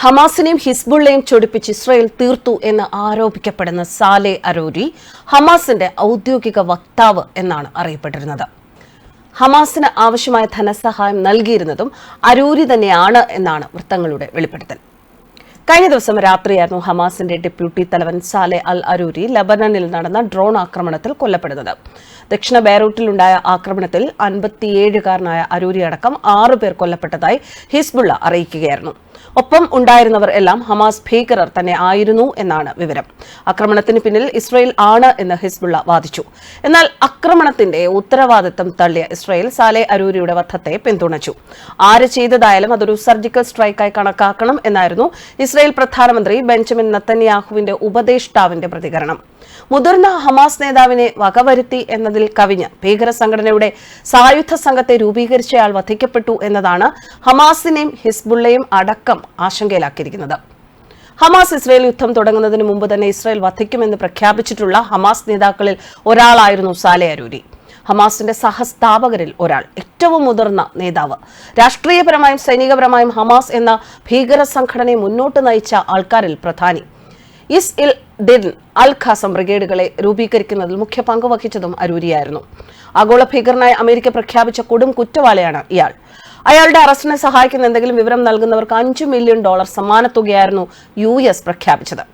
ഹമാസിനെയും ഹിസ്ബുള്ളയും ചൊടിപ്പിച്ച് Israel തീർത്തു എന്ന് ആരോപിക്കപ്പെടുന്ന Saleh അരോരി ഹമാസിന്റെ ഔദ്യോഗിക വക്താവ് എന്നാണ് അറിയപ്പെട്ടിരുന്നത്. ഹമാസിന് ആവശ്യമായ ധനസഹായം നൽകിയിരുന്നതും അരൂരി തന്നെയാണ് എന്നാണ് വൃത്തങ്ങളുടെ വെളിപ്പെടുത്തൽ. കഴിഞ്ഞ ദിവസം രാത്രിയായിരുന്നു ഹമാസിന്റെ ഡെപ്യൂട്ടി തലവൻ സാലെ അൽ അരൂരി ലബനനിൽ നടന്ന ഡ്രോൺ ആക്രമണത്തിൽ കൊല്ലപ്പെടുന്നത്. ദക്ഷിണ ബെയ്റൂട്ടിലുണ്ടായ ആക്രമണത്തിൽ അൻപത്തിയേഴുകാരനായ അരൂരി അടക്കം ആറുപേർ കൊല്ലപ്പെട്ടതായി ഹിസ്ബുള്ള അറിയിക്കുകയായിരുന്നു. ഒപ്പം ഉണ്ടായിരുന്നവർ എല്ലാം ഹമാസ് ഭീകരർ തന്നെ ആയിരുന്നു എന്നാണ് വിവരം. ആക്രമണത്തിന് പിന്നിൽ ഇസ്രയേൽ ആണ് എന്ന് ഹിസ്ബുള്ള വാദിച്ചു. എന്നാൽ ആക്രമണത്തിന്റെ ഉത്തരവാദിത്തം തള്ളിയ ഇസ്രയേൽ സാലെ അരൂരിയുടെ വധത്തെ പിന്തുണച്ചു. ആര് ചെയ്തതായാലും അതൊരു സർജിക്കൽ സ്ട്രൈക്കായി കണക്കാക്കണം എന്നായിരുന്നു ഇസ്രയേൽ പ്രധാനമന്ത്രി ബെഞ്ചമിൻ നത്തന്യാഹുവിന്റെ ഉപദേഷ്ടാവിന്റെ പ്രതികരണം. മുതിർന്ന ഹമാസ് നേതാവിനെ വകവരുത്തി എന്നതിൽ കവിഞ്ഞ് ഭീകര സംഘടനയുടെ സായുധ സംഘത്തെ രൂപീകരിച്ചയാൾ വധിക്കപ്പെട്ടു എന്നതാണ് ഹമാസിനെയും ഹിസ്ബുള്ളയും അടക്കം ആശങ്കയിലാക്കിയിരിക്കുന്നത്. ഹമാസ് ഇസ്രയേൽ യുദ്ധം തുടങ്ങുന്നതിന് മുമ്പ് തന്നെ ഇസ്രയേൽ വധിക്കുമെന്ന് പ്രഖ്യാപിച്ചിട്ടുള്ള ഹമാസ് നേതാക്കളിൽ ഒരാളായിരുന്നു സാലെ അരൂരി. ഹമാസിന്റെ സഹസ്ഥാപകരിൽ ഒരാൾ ഏറ്റവും മുതിർന്ന നേതാവ്. രാഷ്ട്രീയപരമായും സൈനികപരമായും ഹമാസ് എന്ന ഭീകര സംഘടനയെ മുന്നോട്ട് നയിച്ച ആൾക്കാരിൽ പ്രധാനി. ഇസ് ഇൽ ദിൻ അൽ ഖാസം ബ്രിഗേഡുകളെ രൂപീകരിക്കുന്നതിൽ മുഖ്യ പങ്ക് വഹിച്ചതും അരൂരിയായിരുന്നു. ആഗോള ഭീകരനായി അമേരിക്ക പ്രഖ്യാപിച്ച കൊടും കുറ്റവാളിയാണ് ഇയാൾ. അയാളുടെ അറസ്റ്റിനെ സഹായിക്കുന്ന എന്തെങ്കിലും വിവരം നൽകുന്നവർക്ക് അഞ്ചു മില്യൺ ഡോളർ സമ്മാനത്തുകയായിരുന്നു യു എസ് പ്രഖ്യാപിച്ചത്.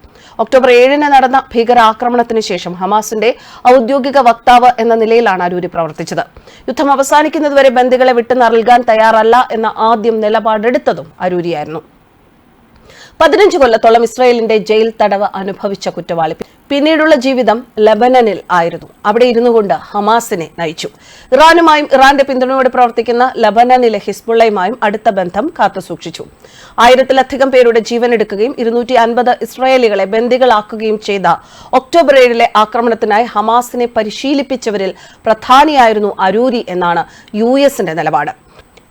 ഒക്ടോബർ ഏഴിന് നടന്ന ഭീകരാക്രമണത്തിന് ശേഷം ഹമാസിന്റെ ഔദ്യോഗിക വക്താവ് എന്ന നിലയിലാണ് അരൂരി പ്രവർത്തിച്ചത്. യുദ്ധം അവസാനിക്കുന്നതുവരെ ബന്ദികളെ വിട്ടു നൽകാൻ തയ്യാറല്ല എന്ന ആദ്യം നിലപാടെടുത്തതും അരൂരിയായിരുന്നു. പതിനഞ്ച് കൊല്ലത്തോളം ഇസ്രായേലിന്റെ ജയിൽ തടവ് അനുഭവിച്ച കുറ്റവാളി. പിന്നീടുള്ള ജീവിതം ലബനനിൽ ആയിരുന്നു. അവിടെ ഇരുന്നു കൊണ്ട് ഹമാസിനെ നയിച്ചു. ഇറാനുമായും ഇറാന്റെ പിന്തുണയോടെ പ്രവർത്തിക്കുന്ന ലബനനിലെ ഹിസ്ബുള്ളയുമായും അടുത്ത ബന്ധം കാത്തുസൂക്ഷിച്ചു. ആയിരത്തിലധികം പേരുടെ ജീവനെടുക്കുകയും ഇരുന്നൂറ്റി അൻപത് ഇസ്രായേലികളെ ബന്ദികളാക്കുകയും ചെയ്ത ഒക്ടോബർ ഏഴിലെ ആക്രമണത്തിനായി ഹമാസിനെ പരിശീലിപ്പിച്ചവരിൽ പ്രധാനിയായിരുന്നു അരൂരി എന്നാണ് യു എസിന്റെ നിലപാട്.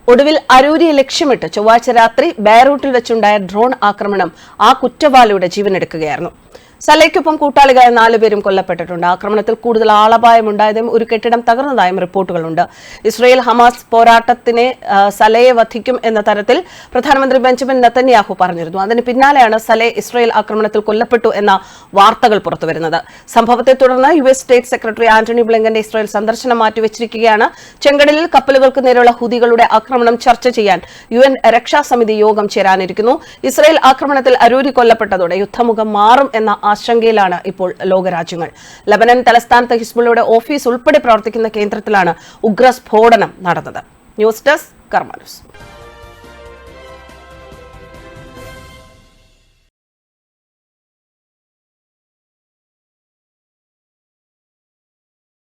ഒടുവിൽ അരൂരിയെ ലക്ഷ്യമിട്ട് ചൊവ്വാഴ്ച രാത്രി ബെയറൂട്ടിൽ വെച്ചുണ്ടായ ഡ്രോൺ ആക്രമണം ആ കുറ്റവാളിയുടെ ജീവനെടുക്കുകയായിരുന്നു. സലയ്ക്കൊപ്പം കൂട്ടാളികളായ നാലുപേരും കൊല്ലപ്പെട്ടിട്ടുണ്ട്. ആക്രമണത്തിൽ കൂടുതൽ ആളപായമുണ്ടായതും ഒരു കെട്ടിടം തകർന്നതായും റിപ്പോർട്ടുകളുണ്ട്. ഇസ്രയേൽ ഹമാസ് പോരാട്ടത്തിനെ സലയെ വധിക്കും എന്ന തരത്തിൽ പ്രധാനമന്ത്രി ബെഞ്ചമിൻ നത്തന്യാഹു പറഞ്ഞിരുന്നു. അതിന് പിന്നാലെയാണ് സലെ ഇസ്രയേൽ ആക്രമണത്തിൽ കൊല്ലപ്പെട്ടു എന്ന വാർത്തകൾ പുറത്തുവരുന്നത്. സംഭവത്തെ തുടർന്ന് U S state secretary Antony ബ്ലിങ്കന്റെ Israel സന്ദർശനം മാറ്റിവെച്ചിരിക്കുകയാണ്. ചെങ്കടലിൽ കപ്പലുകൾക്ക് നേരെയുള്ള ഹുദികളുടെ ആക്രമണം ചർച്ച ചെയ്യാൻ യു എൻ രക്ഷാസമിതി യോഗം ചേരാനിരിക്കുന്നു. ഇസ്രയേൽ ആക്രമണത്തിൽ അരൂരി കൊല്ലപ്പെട്ടതോടെ യുദ്ധമുഖം മാറും എന്ന ആശങ്കയിലാണ് ഇപ്പോൾ ലോകരാജ്യങ്ങൾ. ലബനൻ തലസ്ഥാനത്ത് ഹിസ്ബുള്ളയുടെ ഓഫീസ് ഉൾപ്പെടെ പ്രവർത്തിക്കുന്ന കേന്ദ്രത്തിലാണ് ഉഗ്രസ്ഫോടനം നടന്നത്. News desk കർമാനൂസ്